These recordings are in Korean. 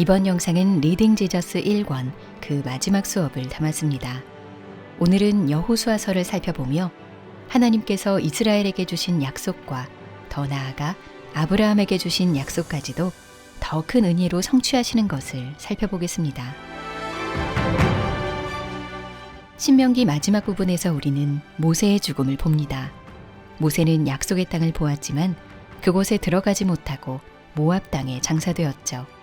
이번 영상은 리딩 지저스 1권 그 마지막 수업을 담았습니다. 오늘은 여호수아서를 살펴보며 하나님께서 이스라엘에게 주신 약속과 더 나아가 아브라함에게 주신 약속까지도 더 큰 은혜로 성취하시는 것을 살펴보겠습니다. 신명기 마지막 부분에서 우리는 모세의 죽음을 봅니다. 모세는 약속의 땅을 보았지만 그곳에 들어가지 못하고 모압 땅에 장사되었죠.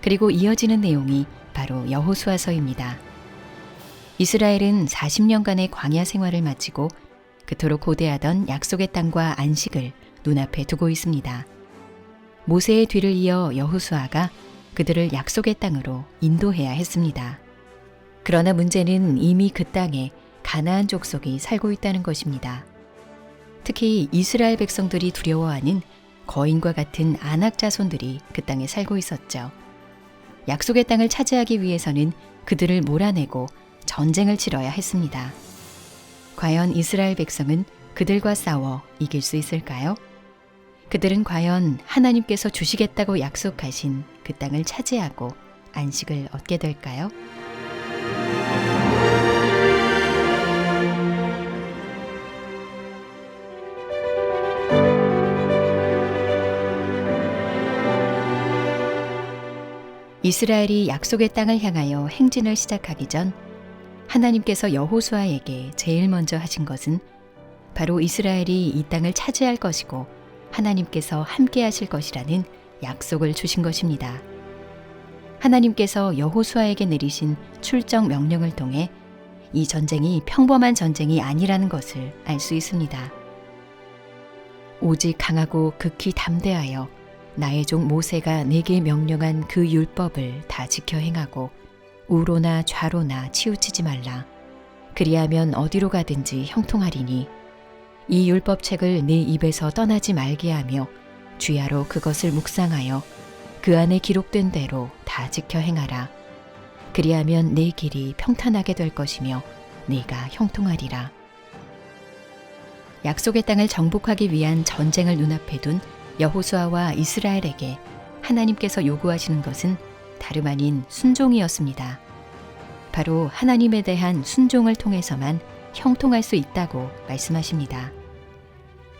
그리고 이어지는 내용이 바로 여호수아서입니다. 이스라엘은 40년간의 광야 생활을 마치고 그토록 고대하던 약속의 땅과 안식을 눈앞에 두고 있습니다. 모세의 뒤를 이어 여호수아가 그들을 약속의 땅으로 인도해야 했습니다. 그러나 문제는 이미 그 땅에 가나안 족속이 살고 있다는 것입니다. 특히 이스라엘 백성들이 두려워하는 거인과 같은 안악 자손들이 그 땅에 살고 있었죠. 약속의 땅을 차지하기 위해서는 그들을 몰아내고 전쟁을 치러야 했습니다. 과연 이스라엘 백성은 그들과 싸워 이길 수 있을까요? 그들은 과연 하나님께서 주시겠다고 약속하신 그 땅을 차지하고 안식을 얻게 될까요? 이스라엘이 약속의 땅을 향하여 행진을 시작하기 전 하나님께서 여호수아에게 제일 먼저 하신 것은 바로 이스라엘이 이 땅을 차지할 것이고 하나님께서 함께 하실 것이라는 약속을 주신 것입니다. 하나님께서 여호수아에게 내리신 출정 명령을 통해 이 전쟁이 평범한 전쟁이 아니라는 것을 알 수 있습니다. 오직 강하고 극히 담대하여 나의 종 모세가 내게 명령한 그 율법을 다 지켜 행하고 우로나 좌로나 치우치지 말라. 그리하면 어디로 가든지 형통하리니 이 율법책을 내 입에서 떠나지 말게 하며 주야로 그것을 묵상하여 그 안에 기록된 대로 다 지켜 행하라. 그리하면 내 길이 평탄하게 될 것이며 네가 형통하리라. 약속의 땅을 정복하기 위한 전쟁을 눈앞에 둔 여호수아와 이스라엘에게 하나님께서 요구하시는 것은 다름 아닌 순종이었습니다. 바로 하나님에 대한 순종을 통해서만 형통할 수 있다고 말씀하십니다.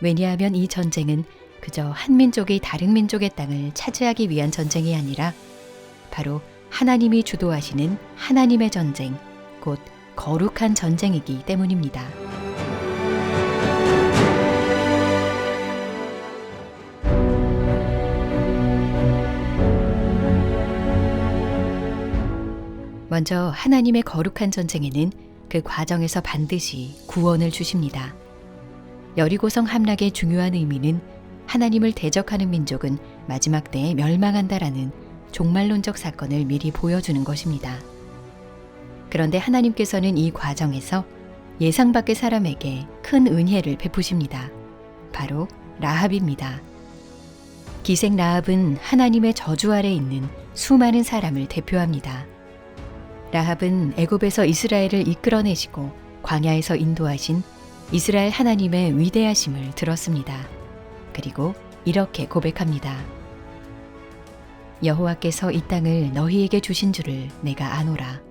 왜냐하면 이 전쟁은 그저 한 민족이 다른 민족의 땅을 차지하기 위한 전쟁이 아니라 바로 하나님이 주도하시는 하나님의 전쟁, 곧 거룩한 전쟁이기 때문입니다. 먼저 하나님의 거룩한 전쟁에는 그 과정에서 반드시 구원을 주십니다. 여리고성 함락의 중요한 의미는 하나님을 대적하는 민족은 마지막 때에 멸망한다라는 종말론적 사건을 미리 보여주는 것입니다. 그런데 하나님께서는 이 과정에서 예상 밖의 사람에게 큰 은혜를 베푸십니다. 바로 라합입니다. 기생 라합은 하나님의 저주 아래 있는 수많은 사람을 대표합니다. 라합은 애굽에서 이스라엘을 이끌어내시고 광야에서 인도하신 이스라엘 하나님의 위대하심을 들었습니다. 그리고 이렇게 고백합니다. 여호와께서 이 땅을 너희에게 주신 줄을 내가 아노라.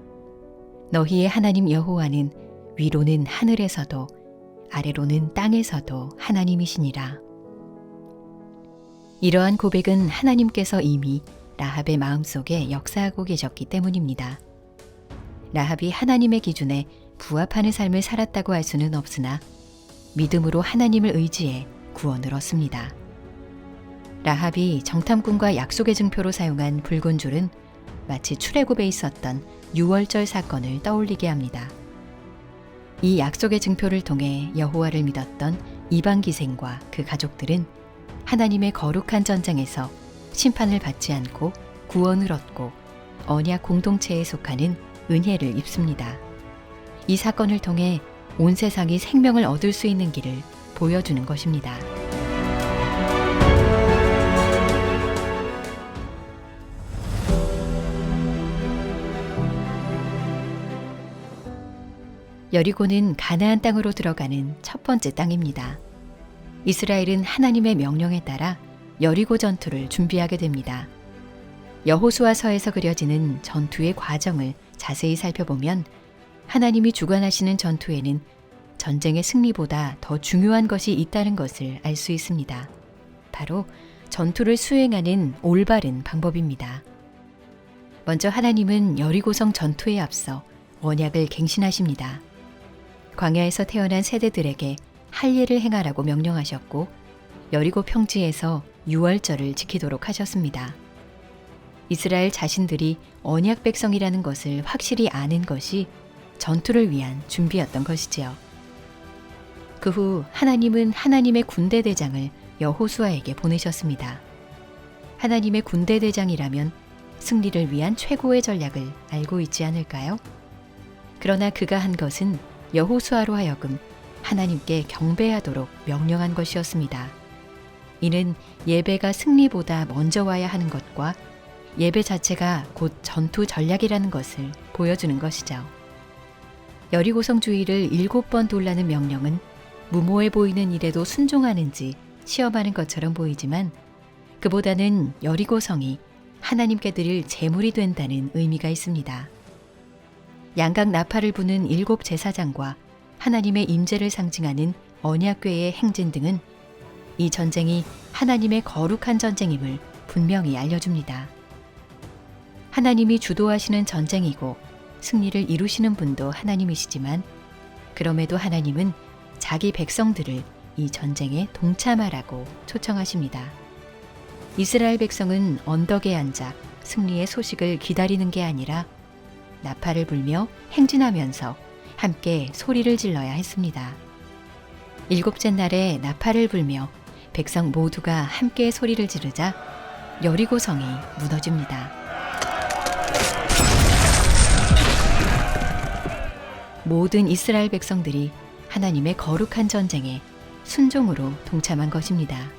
너희의 하나님 여호와는 위로는 하늘에서도 아래로는 땅에서도 하나님이시니라. 이러한 고백은 하나님께서 이미 라합의 마음속에 역사하고 계셨기 때문입니다. 라합이 하나님의 기준에 부합하는 삶을 살았다고 할 수는 없으나 믿음으로 하나님을 의지해 구원을 얻습니다. 라합이 정탐꾼과 약속의 증표로 사용한 붉은 줄은 마치 출애굽에 있었던 유월절 사건을 떠올리게 합니다. 이 약속의 증표를 통해 여호와를 믿었던 이방 기생과 그 가족들은 하나님의 거룩한 전쟁에서 심판을 받지 않고 구원을 얻고 언약 공동체에 속하는 은혜를 입습니다. 이 사건을 통해 온 세상이 생명을 얻을 수 있는 길을 보여주는 것입니다. 여리고는 가나안 땅으로 들어가는 첫 번째 땅입니다. 이스라엘은 하나님의 명령에 따라 여리고 전투를 준비하게 됩니다. 여호수아서에서 그려지는 전투의 과정을 자세히 살펴보면 하나님이 주관하시는 전투에는 전쟁의 승리보다 더 중요한 것이 있다는 것을 알 수 있습니다. 바로 전투를 수행하는 올바른 방법입니다. 먼저 하나님은 여리고성 전투에 앞서 언약을 갱신하십니다. 광야에서 태어난 세대들에게 할 일을 행하라고 명령하셨고 여리고 평지에서 유월절을 지키도록 하셨습니다. 이스라엘 자신들이 언약 백성이라는 것을 확실히 아는 것이 전투를 위한 준비였던 것이지요. 그 후 하나님은 하나님의 군대 대장을 여호수아에게 보내셨습니다. 하나님의 군대 대장이라면 승리를 위한 최고의 전략을 알고 있지 않을까요? 그러나 그가 한 것은 여호수아로 하여금 하나님께 경배하도록 명령한 것이었습니다. 이는 예배가 승리보다 먼저 와야 하는 것과 예배 자체가 곧 전투 전략이라는 것을 보여주는 것이죠. 여리고성 주위를 일곱 번 돌라는 명령은 무모해 보이는 일에도 순종하는지 시험하는 것처럼 보이지만 그보다는 여리고성이 하나님께 드릴 제물이 된다는 의미가 있습니다. 양각 나팔을 부는 일곱 제사장과 하나님의 임재를 상징하는 언약궤의 행진 등은 이 전쟁이 하나님의 거룩한 전쟁임을 분명히 알려줍니다. 하나님이 주도하시는 전쟁이고 승리를 이루시는 분도 하나님이시지만 그럼에도 하나님은 자기 백성들을 이 전쟁에 동참하라고 초청하십니다. 이스라엘 백성은 언덕에 앉아 승리의 소식을 기다리는 게 아니라 나팔을 불며 행진하면서 함께 소리를 질러야 했습니다. 일곱째 날에 나팔을 불며 백성 모두가 함께 소리를 지르자 여리고성이 무너집니다. 모든 이스라엘 백성들이 하나님의 거룩한 전쟁에 순종으로 동참한 것입니다.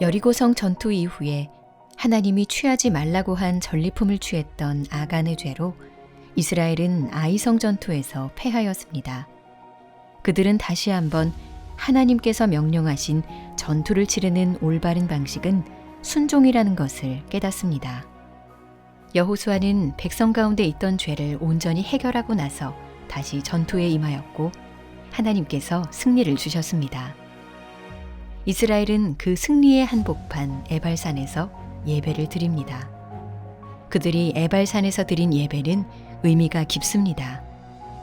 여리고성 전투 이후에 하나님이 취하지 말라고 한 전리품을 취했던 아간의 죄로 이스라엘은 아이성 전투에서 패하였습니다. 그들은 다시 한번 하나님께서 명령하신 전투를 치르는 올바른 방식은 순종이라는 것을 깨닫습니다. 여호수아는 백성 가운데 있던 죄를 온전히 해결하고 나서 다시 전투에 임하였고 하나님께서 승리를 주셨습니다. 이스라엘은 그 승리의 한복판 에발산에서 예배를 드립니다. 그들이 에발산에서 드린 예배는 의미가 깊습니다.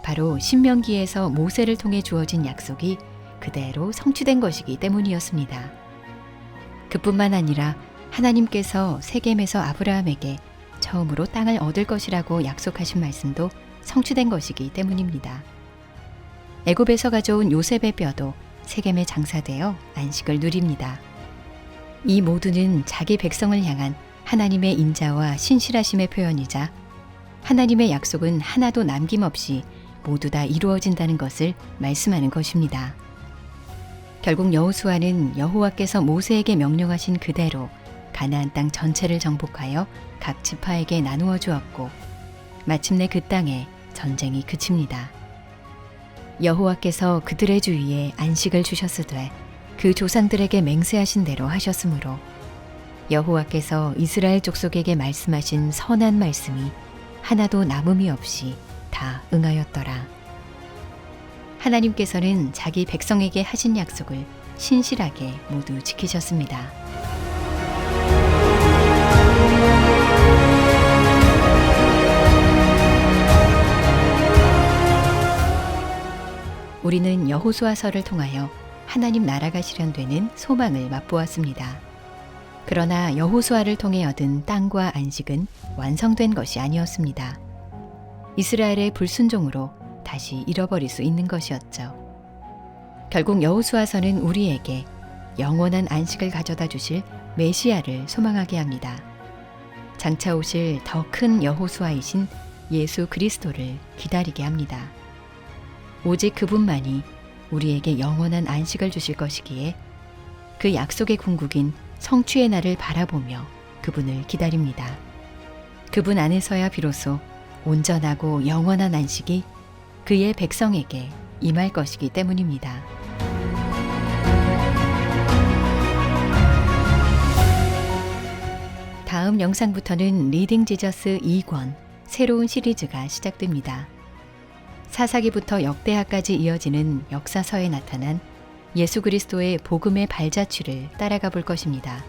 바로 신명기에서 모세를 통해 주어진 약속이 그대로 성취된 것이기 때문이었습니다. 그뿐만 아니라 하나님께서 세겜에서 아브라함에게 처음으로 땅을 얻을 것이라고 약속하신 말씀도 성취된 것이기 때문입니다. 애굽에서 가져온 요셉의 뼈도 세겜에 장사되어 안식을 누립니다. 이 모두는 자기 백성을 향한 하나님의 인자와 신실하심의 표현이자 하나님의 약속은 하나도 남김없이 모두 다 이루어진다는 것을 말씀하는 것입니다. 결국 여호수아는 여호와께서 모세에게 명령하신 그대로 가나안 땅 전체를 정복하여 각 지파에게 나누어 주었고 마침내 그 땅에 전쟁이 그칩니다. 여호와께서 그들의 주위에 안식을 주셨으되 그 조상들에게 맹세하신 대로 하셨으므로 여호와께서 이스라엘 족속에게 말씀하신 선한 말씀이 하나도 남음이 없이 다 응하였더라. 하나님께서는 자기 백성에게 하신 약속을 신실하게 모두 지키셨습니다. 우리는 여호수아서를 통하여 하나님 나라가 실현되는 소망을 맛보았습니다. 그러나 여호수아를 통해 얻은 땅과 안식은 완성된 것이 아니었습니다. 이스라엘의 불순종으로 다시 잃어버릴 수 있는 것이었죠. 결국 여호수아서는 우리에게 영원한 안식을 가져다 주실 메시아를 소망하게 합니다. 장차 오실 더 큰 여호수아이신 예수 그리스도를 기다리게 합니다. 오직 그분만이 우리에게 영원한 안식을 주실 것이기에 그 약속의 궁극인 성취의 날을 바라보며 그분을 기다립니다. 그분 안에서야 비로소 온전하고 영원한 안식이 그의 백성에게 임할 것이기 때문입니다. 다음 영상부터는 리딩 지저스 2권 새로운 시리즈가 시작됩니다. 사사기부터 역대하까지 이어지는 역사서에 나타난 예수 그리스도의 복음의 발자취를 따라가 볼 것입니다.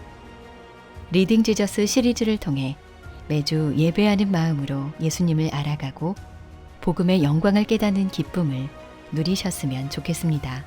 리딩 지저스 시리즈를 통해 매주 예배하는 마음으로 예수님을 알아가고 복음의 영광을 깨닫는 기쁨을 누리셨으면 좋겠습니다.